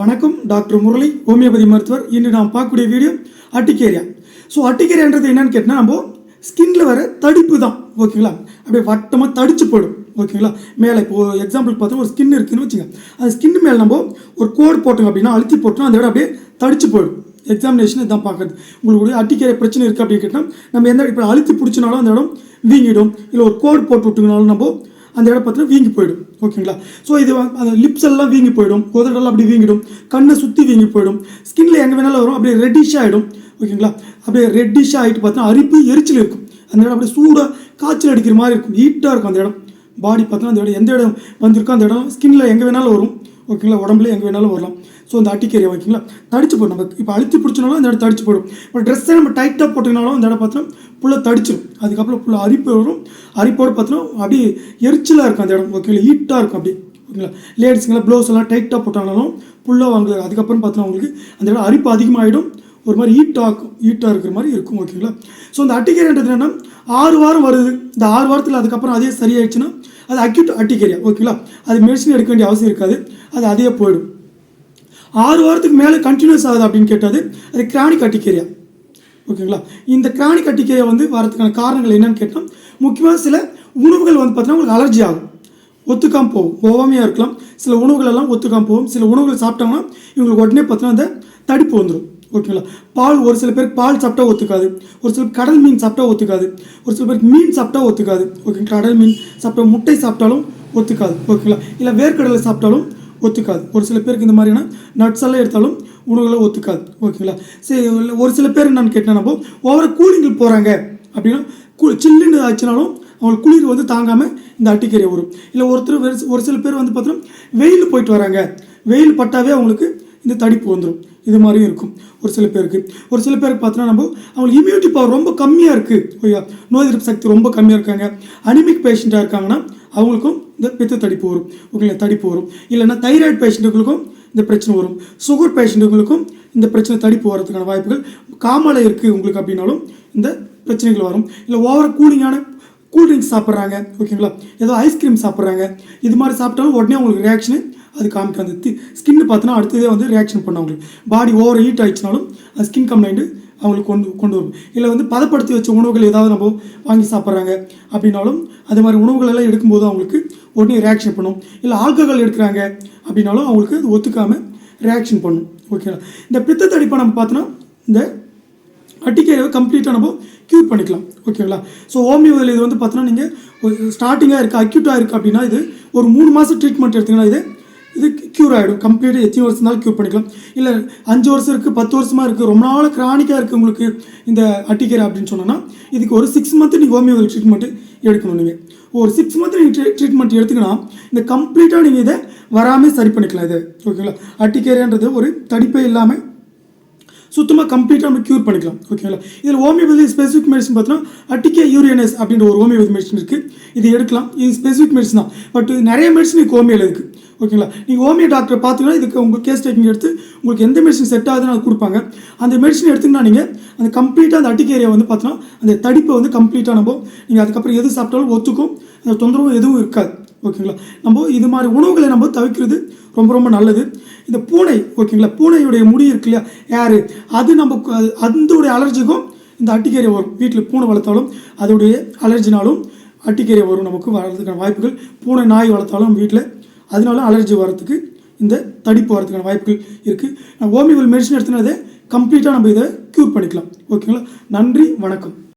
வணக்கம் doctor Murali homeopathy மருத்துவர். இன்று நாம் பார்க்கக்கூடிய வீடியோ அட்டிகேரியா. ஸோ அட்டிகேரியான்றது என்னன்னு கேட்டால் நம்ம ஸ்கின்ல வர தடிப்பு தான். ஓகேங்களா அப்படியே வட்டமாக தடிச்சு போயிடும். ஓகேங்களா மேலே இப்போ எக்ஸாம்பிள் பார்த்தோம் ஒரு ஸ்கின் இருக்குன்னு வச்சுங்க. அந்த ஸ்கின் மேலே நம்ம ஒரு கோடு போட்டோம் அப்படின்னா அழுத்தி போட்டோம் அந்த விட அப்படியே தடிச்சு போயிடும். எக்ஸாமினேஷன் இதான் பார்க்குறது. உங்களுக்கு அட்டிக்கேரிய பிரச்சனை இருக்குது அப்படின்னு கேட்டால் நம்ம எந்த இப்போ அழுத்தி பிடிச்சினாலும் அந்த இடம் வீங்கிடும். இல்லை ஒரு கோடு போட்டு விட்டுங்கனாலும் நம்ம அந்த இடம் பார்த்தீங்கன்னா வீங்கி போயிடும். ஓகேங்களா? ஸோ இது அந்த லிப்ஸ் எல்லாம் வீங்கி போயிடும். உதடெல்லாம் அப்படி வீங்கிடும். கண்ணை சுற்றி வீங்கி போயிடும். ஸ்கின்ல எங்கே வேணாலும் வரும். அப்படியே ரெட்டிஷ் ஆகிடும் ஓகேங்களா? அப்படியே ரெட்டிஷ் ஆகிட்டு பார்த்தீங்கன்னா அரிப்பு எரிச்சல் இருக்கும். அந்த இடம் அப்படியே சூடாக காய்ச்சல் அடிக்கிற மாதிரி இருக்கும். ஹீட்டாக இருக்கும் அந்த இடம். பாடி பார்த்தோன்னா அந்த இடம் எந்த இடம் வந்திருக்கோ அந்த இடம் ஸ்கின்ல எங்கே வேணாலும் வரும். ஓகேங்களா? உடம்புல எங்கே வேணாலும் வரலாம். ஸோ அந்த அட்டிக்கேரியா ஓகேங்களா தடிச்சு போடும் நம்ம இப்போ அழுத்தி பிடிச்சினாலும் அந்த இடம் தடிச்சு போடும். இப்போ ட்ரெஸ்ஸை நம்ம டைட்டாக போட்டுக்கினாலும் அந்த இடம் பார்த்தோம் ஃபுல்லாக தடிச்சிடும் அதுக்கப்புறம் ஃபுல்லாக அரிப்பு வரும். அரிப்போடு பார்த்தோன்னா அப்படியே எரிச்சலாக இருக்கும் அந்த இடம். ஓகேங்களா? ஹீட்டாக இருக்கும் அப்படி ஓகேங்களா? லேடிஸுங்களா ப்ளவுஸ் எல்லாம் டைட்டாக போட்டாலும் ஃபுல்லாக வாங்க. அதுக்கப்புறம் பார்த்தோன்னா உங்களுக்கு அந்த இடம் அரிப்பு அதிகமாகிடும் ஒரு மாதிரி ஹீட்டாக இருக்கும். ஹீட்டாக இருக்கிற மாதிரி இருக்கும். ஓகேங்களா? ஸோ அந்த அட்டிக்கேரியான்றது என்னென்னா ஆறு வாரம் வருது. இந்த ஆறு வாரத்தில் அதுக்கப்புறம் அதே சரியாயிடுச்சுன்னா அது அக்யூட் அட்டிக்கேரியா ஓகேங்களா? அது மெடிசன் எடுக்க வேண்டிய அவசியம் இருக்காது. அது அதே போயிடும். ஆறு வாரத்துக்கு மேலே கண்டினியூஸ் ஆகுது அப்படின்னு கேட்டது அது கிராணி அட்டிக்கேரியா ஓகேங்களா? இந்த கிராணி அட்டிக்கேரியா வந்து வரதுக்கான காரணங்கள் என்னன்னு கேட்டால் முக்கியமாக சில உணவுகள் வந்து பார்த்தீங்கன்னா உங்களுக்கு அலர்ஜி ஆகும். ஒத்துக்காம போகும். ஓவாமையாக இருக்கலாம். சில உணவுகள் எல்லாம் ஒத்துக்காம போகும். சில உணவுகள் சாப்பிட்டாங்கன்னா இவங்களுக்கு உடனே பார்த்தீங்கன்னா அந்த தடிப்பு வந்துடும் ஓகேங்களா? பால் ஒரு சில பேருக்கு பால் சாப்பிட்டா ஒத்துக்காது. ஒரு சில கடல் மீன் சாப்பிட்டா ஒத்துக்காது. ஒரு சில பேருக்கு மீன் சாப்பிட்டா ஒத்துக்காது. ஓகே கடல் மீன் சாப்பிட்டா முட்டை சாப்பிட்டாலும் ஒத்துக்காது. ஓகேங்களா? இல்லை வேர்க்கடலை சாப்பிட்டாலும் ஒத்துக்காது. ஒரு சில பேருக்கு இந்த மாதிரியான நட்ஸ் எல்லாம் எடுத்தாலும் உணவுகளை ஒத்துக்காது. ஓகேங்களா? சரி ஒரு சில பேர் நான் கேட்டேன் நம்ம ஓவர கூலிங்கில் போகிறாங்க அப்படின்னா கூ சில்லுன்னு ஆச்சுனாலும் அவங்களுக்கு குளிர் வந்து தாங்காமல் இந்த அட்டிக்கரை வரும் இல்லை ஒருத்தர் ஒரு சில பேர் வந்து பார்த்தோன்னா வெயில் போயிட்டு வராங்க. வெயில் பட்டாவே அவங்களுக்கு இந்த தடிப்பு வந்துடும் இது மாதிரியும் இருக்கும் ஒரு சில பேருக்கு. ஒரு சில பேருக்கு பார்த்தோன்னா நம்ம அவங்களுக்கு இம்யூனிட்டி பவர் ரொம்ப கம்மியாக இருக்குது ஓய்யா நோய் எதிர்ப்பு சக்தி ரொம்ப கம்மியாக இருக்காங்க. அனிமிக் பேஷண்ட்டாக இருக்காங்கன்னா அவங்களுக்கும் இந்த பித்த தடிப்பு வரும். ஓகேங்களா தடிப்பு வரும். இல்லைன்னா தைராய்டு பேஷண்ட்டுகளுக்கும் இந்த பிரச்சனை வரும். சுகர் பேஷண்ட்டுகளுக்கும் இந்த பிரச்சனை தடிப்பு வரதுக்கான வாய்ப்புகள் காமலை இருக்குது உங்களுக்கு அப்படின்னாலும் இந்த பிரச்சனைகள் வரும். இல்லை ஓவர் கூலிங்கான கூல்ட்ரிங்க்ஸ் சாப்பிட்றாங்க ஓகேங்களா ஏதோ ஐஸ்கிரீம் சாப்பிட்றாங்க. இது மாதிரி சாப்பிட்டாலும் உடனே அவங்களுக்கு ரியாக்ஷனு அது காமிக்க அந்த ஸ்கின்னு பார்த்தோன்னா அடுத்ததே வந்து ரியாக்ஷன் பண்ண அவங்களுக்கு. பாடி ஓவர் ஹீட் ஆயிடுச்சுனாலும் அந்த ஸ்கின் கம்ப்ளைண்ட்டு அவங்களுக்கு கொண்டு கொண்டு வரும். இல்லை வந்து பதப்படுத்தி வச்ச உணவுகள் ஏதாவது நம்ம வாங்கி சாப்பிட்றாங்க அப்படின்னாலும் அது மாதிரி உணவுகள் எல்லாம் எடுக்கும்போது அவங்களுக்கு உடனே ரியாக்ஷன் பண்ணும். இல்லை ஆல்கஹால் எடுக்கிறாங்க அப்படின்னாலும் அவங்களுக்கு அது ஒத்துக்காமல் ரியாக்ஷன் பண்ணும் ஓகேங்களா இந்த பித்த தடிப்பை நம்ம பார்த்தோன்னா இந்த அட்டிக்கேரியாவை கம்ப்ளீட்டாக நம்ம க்யூர் பண்ணிக்கலாம். ஓகேங்களா ஸோ ஹோமியோவில் இது வந்து பார்த்தோன்னா நீங்கள் ஒரு ஸ்டார்டிங்காக இருக்குது அக்யூட்டாக இருக்குது அப்படின்னா இது ஒரு மூணு மாதம் ட்ரீட்மெண்ட் எடுத்தீங்கன்னா இது இது க்யூர் ஆகிடும் கம்ப்ளீட்டாக எத்தனை வருஷம் இருந்தாலும் க்யூர் பண்ணிக்கலாம். இல்லை அஞ்சு வருஷம் இருக்குது பத்து வருஷமாக இருக்குது ரொம்ப நாள் கிரானிக்காக இருக்குது உங்களுக்கு இந்த அட்டிக்கேரா அப்படின்னு சொன்னோன்னா இதுக்கு ஒரு சிக்ஸ் மந்த்து நீங்கள் ஹோமியோவில் ட்ரீட்மெண்ட்டு எடுக்கணும் நீங்கள் ஒரு சிக்ஸ் மந்த் நீங்கள் ட்ரீட்மெண்ட் எடுத்துக்கினா இந்த கம்ப்ளீட்டாக நீங்கள் இதை வராமல் சரி பண்ணிக்கலாம் இது. ஓகேங்களா அட்டிக்கேரியான்றது ஒரு தடிப்பே இல்லாமல் சுத்தமாக கம்ப்ளீட்டாக நம்ம க்யூர் பண்ணிக்கலாம். ஓகேங்களா இதில் ஹோமியோபதி ஸ்பெசிஃபிக் மெடிசன் பார்த்தோன்னா அட்டிகே யூரியனஸ் அப்படின்ற ஒரு ஹோமியோபதி மெடிசன் இருக்குது இது எடுக்கலாம். இது ஸ்பெசிஃபிக் மெடிசன் தான். பட் நிறைய மெடிசன் இப்போ ஹோமியோவில் இருக்குது ஓகேங்களா நீங்கள் ஹோமியோ டாக்டர் பார்த்தீங்கன்னா இதுக்கு உங்கள் கேஸ் டேக்கிங் எடுத்து உங்களுக்கு எந்த மெடிசன் செட் ஆகுதுன்னு அது கொடுப்பாங்க. அந்த மெடிசன் எடுத்துக்கினா நீங்கள் அந்த கம்ப்ளீட்டாக அந்த அட்டிகேரியா வந்து பார்த்தோன்னா அந்த தடிப்பை வந்து கம்ப்ளீட்டாக நம்ம நீங்கள் அதுக்கப்புறம் எது சாப்பிட்டாலும் ஒத்துக்கும். அந்த தொந்தரவும் எதுவும் இருக்காது. ஓகேங்களா? நம்ம இது மாதிரி உணவுகளை நம்ம தவிர்க்கிறது ரொம்ப ரொம்ப நல்லது. இந்த பூனை ஓகேங்களா? பூனையுடைய முடி இருக்கு இல்லையா? யார்? அது நம்ம அதோடைய அலர்ஜிக்கும் இந்த அட்டிக்கேரியை வரும். வீட்டில் பூனை வளர்த்தாலும் அதோடைய அலர்ஜினாலும் அட்டிக்கேரியை வரும் நமக்கு வர்றதுக்கான வாய்ப்புகள். பூனை நாய் வளர்த்தாலும் வீட்டில் அதனால அலர்ஜி வரத்துக்கு இந்த தடிப்பு வரதுக்கான வாய்ப்புகள் இருக்குது ஹோமியோவில் மெடிசன் எடுத்துனதே கம்ப்ளீட்டாக நம்ம இதை க்யூர் பண்ணிக்கலாம். ஓகேங்களா? நன்றி வணக்கம்.